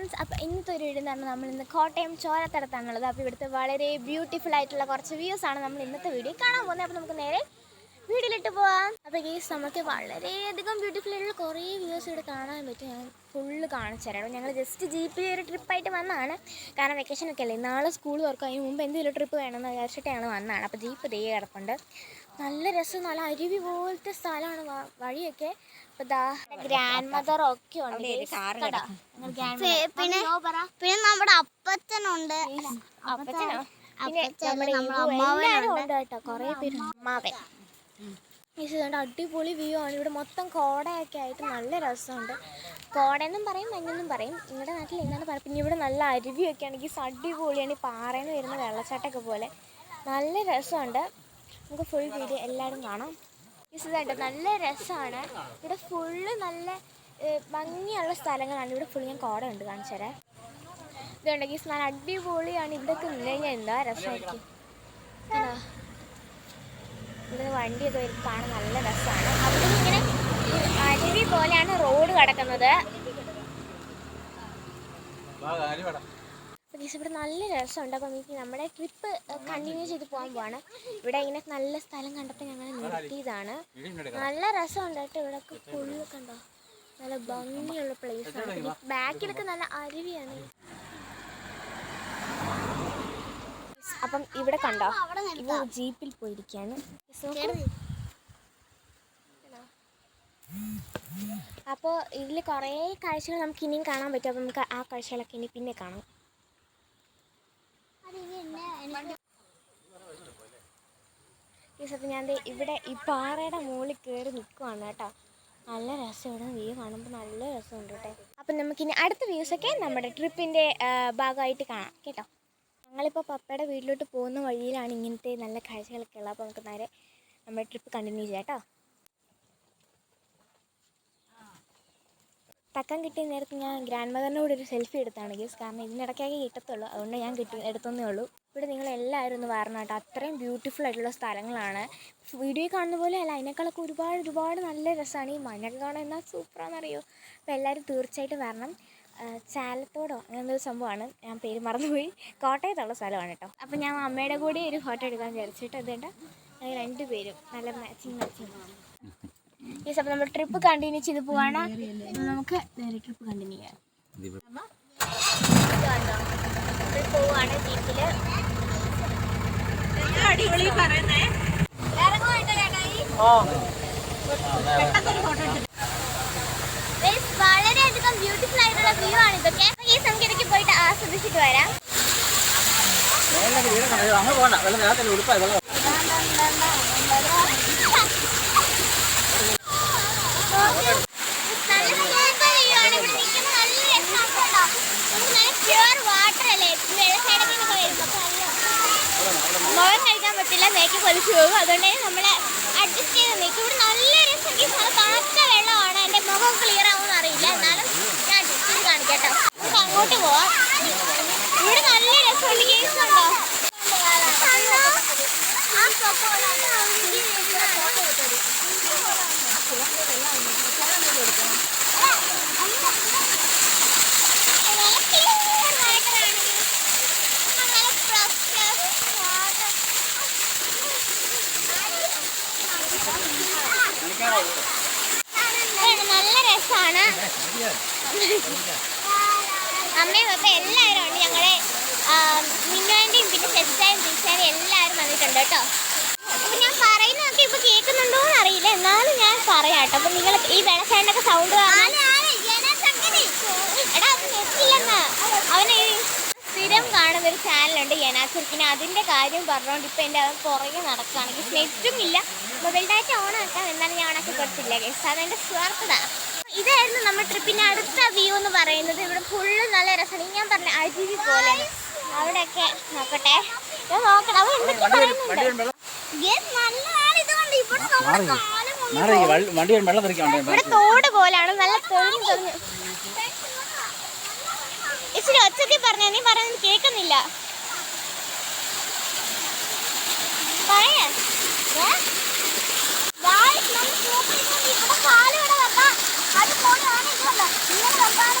Friends അപ്പോൾ ഇന്നത്തെ ഒരു വീഡിയോ എന്ന് പറഞ്ഞാൽ നമ്മൾ ഇന്ന് കോട്ടയം ചോരത്തടത്താണുള്ളത്. അപ്പോൾ ഇവിടുത്തെ വളരെ ബ്യൂട്ടിഫുൾ ആയിട്ടുള്ള കുറച്ച് വ്യൂസ് ആണ് നമ്മൾ ഇന്നത്തെ വീഡിയോ കാണാൻ പോകുന്നത്. അപ്പോൾ നമുക്ക് നേരെ വീഡിയോയിലിട്ട് പോവാം. അപ്പോൾ ഗേസ് നമുക്ക് വളരെയധികം ബ്യൂട്ടിഫുൾ ആയിട്ടുള്ള കുറേ വ്യൂസ് ഇവിടെ കാണാൻ പറ്റും. ഞാൻ ഫുള്ള് കാണിച്ചു തരാം. ഞങ്ങൾ ജസ്റ്റ് ജീപ്പിൽ ഒരു ട്രിപ്പായിട്ട് വന്നതാണ്. കാരണം വെക്കേഷൻ ഒക്കെ അല്ലേ? നാളെ സ്കൂൾ തുറക്കും അതിന് മുമ്പ് എന്തെങ്കിലും ട്രിപ്പ് വേണമെന്ന് വിചാരിച്ചിട്ടാണ് വന്നതാണ്. അപ്പോൾ ജീപ്പ് ദേ കിടപ്പുണ്ട്. നല്ല രസം നല്ല അരുവി പോലത്തെ സ്ഥലമാണ് വഴിയൊക്കെ. അപ്പോൾ ദാ ഗ്രാൻഡ് മദർ ഒക്കെ ഉണ്ട്. പിന്നെ. പിന്നെ നമ്മുടെ അപ്പച്ചനുണ്ട്. അപ്പച്ചനോ? പിന്നെ നമ്മുടെ അമ്മാവനുണ്ട്. കേട്ടോ. കുറേ പേര് അമ്മാവൻ. കണ്ടോ അടിപൊളി വ്യൂ ആണ്. ഇവിടെ മൊത്തം കോടയൊക്കെ ആയിട്ട് നല്ല രസമുണ്ട്. കോടയെന്നും പറയും മഞ്ഞെന്നും പറയും. നിങ്ങളുടെ നാട്ടിൽ എന്താണ് പറയുക പിന്നെ ഇവിടെ നല്ല അരുവിയൊക്കെ ആണെങ്കിൽ അടിപൊളിയാണ്. ഈ പാറയിൽ നിന്ന് വരുന്ന വെള്ളച്ചാട്ടമൊക്കെ പോലെ. നല്ല രസമുണ്ട്. നമുക്ക് ഫുൾ വീഡിയോ എല്ലാവരും കാണാം. ഇതായിട്ട് നല്ല രസമാണ്. ഇവിടെ ഫുള്ള് നല്ല ഭംഗിയുള്ള സ്ഥലങ്ങളാണ്. ഇവിടെ ഫുൾ ഞാൻ കോട ഉണ്ട് കാണിച്ചു തരാം. ഇതുണ്ടെങ്കിൽ നല്ല അടിപൊളിയാണ്. ഇവിടെയൊക്കെ നിന്ന് കഴിഞ്ഞാൽ എന്താ രസമായിരിക്കും? ഇവിടെ വണ്ടിയൊക്കെ വരുമ്പോൾ കാണാൻ നല്ല രസമാണ് അവിടെ ഇങ്ങനെ അരുവി പോലെയാണ് റോഡ് കിടക്കുന്നത്. ഇവിടെ നല്ല രസമുണ്ട്. അപ്പം എനിക്ക് നമ്മുടെ ട്രിപ്പ് കണ്ടിന്യൂ ചെയ്ത് പോകാൻ പോവാണ്. ഇവിടെ ഇങ്ങനെ നല്ല സ്ഥലം കണ്ടപ്പോൾ ഞങ്ങൾ നിർത്തിയതാണ്. നല്ല രസമുണ്ട് കേട്ടോ ഇവിടെ ഫുള്ള് കണ്ടോ നല്ല ഭംഗിയുള്ള പ്ലേസ് ആണ്. ബാക്കിലൊക്കെ നല്ല അരുവിയാണ്. അപ്പം ഇവിടെ കണ്ടോ? ഇവിടെ ജീപ്പിൽ പോയിരിക്കാണ് അപ്പോൾ ഇതിൽ കുറേ കാഴ്ചകൾ നമുക്ക് ഇനിയും കാണാൻ പറ്റും. അപ്പോൾ നമുക്ക് ആ കാഴ്ചകളൊക്കെ ഇനി പിന്നെ കാണാം. ഞാൻ ഇവിടെ ഈ പാറയുടെ മുകളിൽ കയറി നിൽക്കുവാണ് കേട്ടോ. നല്ല രസം ഇവിടെ വ്യൂ കാണുമ്പോൾ നല്ല രസമുണ്ട് കേട്ടോ. അപ്പം നമുക്കിനി അടുത്ത വ്യൂസൊക്കെ നമ്മുടെ ട്രിപ്പിന്റെ ഭാഗമായിട്ട് കാണാം. കേട്ടോ. ഞങ്ങളിപ്പോൾ പപ്പയുടെ വീട്ടിലോട്ട് പോകുന്ന വഴിയിലാണ് ഇങ്ങനത്തെ നല്ല കാഴ്ചകളൊക്കെ ഉള്ളത്. അപ്പോൾ നമുക്ക് നേരെ നമ്മുടെ ട്രിപ്പ് കണ്ടിന്യൂ ചെയ്യാം കേട്ടോ തക്കം കിട്ടിയ നേരത്ത് ഞാൻ ഗ്രാൻഡ് മദറിന്റെ കൂടെ ഒരു സെൽഫി എടുത്താണ് ഗീസ് കാരണം ഇതിനിടയ്ക്കാകെ കിട്ടത്തുള്ളൂ. അതുകൊണ്ട് ഞാൻ കിട്ടി എടുത്തതേ ഉള്ളൂ. ഇവിടെ നിങ്ങൾ എല്ലാവരും ഒന്ന് വരണം കേട്ടോ. അത്രയും ബ്യൂട്ടിഫുൾ ആയിട്ടുള്ള സ്ഥലങ്ങളാണ്. വീഡിയോ കാണുന്ന പോലെ അല്ല അതിനേക്കാളൊക്കെ ഒരുപാട് ഒരുപാട് നല്ല രസമാണ് ഈ മഞ്ഞൊക്കെ കാണാൻ എന്നാൽ സൂപ്പറാണെന്നറിയോ അപ്പോൾ എല്ലാവരും തീർച്ചയായിട്ടും വരണം. ചാലത്തോടോ അങ്ങനെ ഒരു സംഭവമാണ്. ഞാൻ പേര് മറന്നുപോയി. കോട്ടയത്തുള്ള സ്ഥലമാണ് കേട്ടോ. അപ്പോൾ ഞാൻ അമ്മയുടെ കൂടെ ഒരു ഫോട്ടോ എടുക്കാൻ വിചാരിച്ചിട്ട് അതുകൊണ്ട് ഞങ്ങൾ രണ്ട് പേരും നല്ല മാച്ചിങ് മാച്ചിങ് ഈ സമയം നമ്മൾ ട്രിപ്പ് കണ്ടിന്യൂ ചെയ്ത് പോവാണ്. നമുക്ക് നേരെ ട്രിപ്പ് കണ്ടിന്യൂ ചെയ്യാം. പോവാണ് ജീപ്പിൽ Guys, വളരെയധികം ബ്യൂട്ടിഫുൾ ആയിട്ടുള്ള വ്യൂ ആണ് ഇതൊക്കെ അപ്പൊ ഈ ഇടയ്ക്ക് പോയിട്ട് ആസ്വദിച്ചിട്ട് വരാം. അങ്ങനെ പോകണ്ട വെള്ളം നേരത്തെ ഉടുപ്പായി. വെള്ളം നല്ല സൂപ്പർ വ്യൂ ആണ് ഇവിടെ നിൽക്കുമ്പോൾ നല്ല രസമാണ് കേട്ടോ നമുക്ക് നല്ല പ്യുവർ വാട്ടർ അല്ലേ വെള്ളച്ചാട്ടത്തിൽ നിന്നൊക്കെ വരുമ്പോൾ മുഖം കഴിക്കാൻ പറ്റില്ല. മേക്ക് പൊലിച്ചു പോകും. അതുകൊണ്ട് നമ്മളെ അഡ്ജസ്റ്റ് ചെയ്ത് നിൽക്കും ഇവിടെ നല്ല രസം. തണുത്ത വെള്ളമാണ്. എന്റെ മുഖം ക്ലിയർ ആവുമെന്ന് അറിയില്ല. എന്നാലും ഞാൻ അഡ്ജസ്റ്റ് ചെയ്ത് കാണിക്കാം കേട്ടോ നമുക്ക് അങ്ങോട്ട് പോവാം. ഇവിടെ നല്ല രസമുണ്ട്. കേസ് ഉണ്ടോ നല്ല രസമാണ് അമ്മയും അപ്പം എല്ലാവരും ഉണ്ട്. ഞങ്ങളെ മിന്നുവാന്റെയും പിന്നെ ചെസ്സായും ടീച്ചറും എല്ലാവരും വന്നിട്ടുണ്ട് കേട്ടോ. അപ്പം ഞാൻ പറയുന്നതൊക്കെ ഇപ്പം കേൾക്കുന്നുണ്ടോ എന്ന് അറിയില്ല. എന്നാലും ഞാൻ പറയാം കേട്ടോ. അപ്പം നിങ്ങൾ ഈ വെള്ളച്ചാണ്ടൊക്കെ സൗണ്ട് എടാ അത് നെറ്റില്ലെന്ന് അവന് ഈ സ്ഥിരം കാണുന്ന ഒരു ചാനലുണ്ട് യനാച്ചർക്കിന് അതിന്റെ കാര്യം പറഞ്ഞുകൊണ്ട് ഇപ്പോൾ എന്റെ അവൻ പുറകെ നടക്കുകയാണെങ്കിൽ നെറ്റും ഇല്ല. മൊബൈൽ ഡാറ്റ ഓൺ ആക്കാം എന്നാലും ഞാൻ ഓണാക്കി കൊടുത്തില്ല ഗസ് അതെന്റെ സ്വാർത്ഥതാണ്. ഇതായിരുന്നു നമ്മുടെ ട്രിപ്പിന്റെ അടുത്ത വ്യൂ എന്ന് പറയുന്നത് ഇവിടെ ഫുള്ള് നല്ല രസമാണ്. ഞാൻ പറഞ്ഞ അരുവി പോലെ. അവിടെയൊക്കെ നോക്കട്ടെ. ഞാൻ നോക്കണം അവൻ എന്തൊക്കെ പറയുന്നുണ്ട്? നല്ലതാണ് നമ്മുടെ ഇവിടെ തോട് പോലാണ് നല്ല തെളിഞ്ഞു തെളിഞ്ഞു. ഇച്ചിരി ഒച്ചത്തിൽ പറഞ്ഞ നീ പറയുന്നത് കേൾക്കുന്നില്ല. പറയേ. ഇവിടെ വന്നാണ്